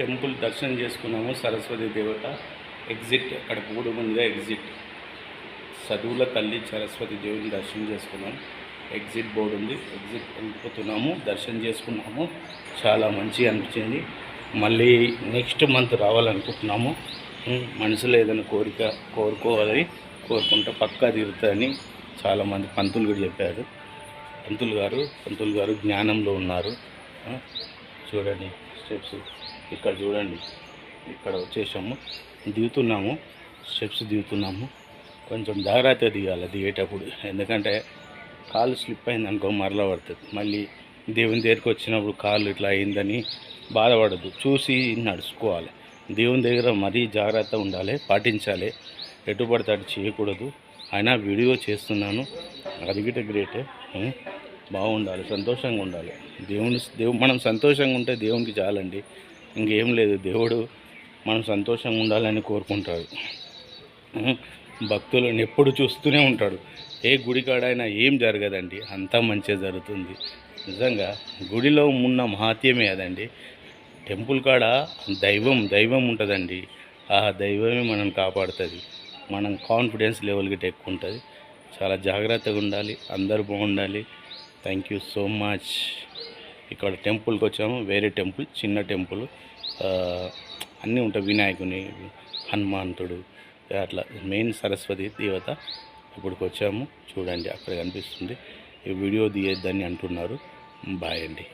Temple దర్శనం చేసుకున్నాము సరస్వతి దేవత. ఎగ్జిట్ అక్కడ మూడు ముందుగా ఎగ్జిట్ చదువుల తల్లి సరస్వతి దేవుని దర్శనం చేసుకున్నాం. ఎగ్జిట్ బోర్డు ఉంది. ఎగ్జిట్ వెళ్ళిపోతున్నాము దర్శనం చేసుకున్నాము. చాలా మంచిగా అనిపించింది. మళ్ళీ నెక్స్ట్ మంత్ రావాలనుకుంటున్నాము. మనసులో ఏదైనా కోరిక కోరుకోవాలని కోరుకుంటే పక్కా తీరుతుందని చాలామంది పంతులు కూడా చెప్పారు. పంతులు గారు పంతులు గారు జ్ఞానంలో ఉన్నారు. చూడండి స్టెప్స్. ఇక్కడ చూడండి. ఇక్కడ వచ్చేసాము. దిగుతున్నాము. స్టెప్స్ దిగుతున్నాము. కొంచెం జాగ్రత్తగా దిగాలి దిగేటప్పుడు. ఎందుకంటే కాలు స్లిప్ అయింది అనుకో మరల పడుతుంది. మళ్ళీ దేవుని దగ్గరికి వచ్చినప్పుడు కాలు ఇట్లా అయిందని బాధపడద్దు. చూసి నడుచుకోవాలి. దేవుని దగ్గర మరీ జాగ్రత్త ఉండాలి పాటించాలి. ఎటుపడితే అటు చేయకూడదు. అయినా వీడియో చేస్తున్నాను. అది గిట గ్రేటే బాగుండాలి సంతోషంగా ఉండాలి. దేవుని దేవు మనం సంతోషంగా ఉంటే దేవునికి చాలండి. ఇంకేం లేదు దేవుడు మనం సంతోషంగా ఉండాలని కోరుకుంటాడు. భక్తులను ఎప్పుడు చూస్తూనే ఉంటాడు. ఏ గుడి కాడైనా ఏం జరగదండి అంతా మంచిగా జరుగుతుంది. నిజంగా గుడిలో ఉన్న మహాత్యమే అదండి. టెంపుల్ కాడ దైవం దైవం ఉంటుందండి. ఆ దైవమే మనం కాపాడుతుంది. మనం కాన్ఫిడెన్స్ లెవెల్ గిట్ట ఎక్కువ ఉంటుంది చాలా జాగ్రత్తగా ఉండాలి అందరూ బాగుండాలి. Thank you so much. ఇక్కడ టెంపుల్కి వచ్చాము వేరే టెంపుల్ చిన్న టెంపుల్. అన్నీ ఉంటాయి వినాయకుని హనుమంతుడు అట్లా మెయిన్ సరస్వతి దేవత ఇప్పటికి వచ్చాము. చూడండి అక్కడ కనిపిస్తుంది. ఈ వీడియో తీయొద్దని అంటున్నారు. బాయ్ అండి.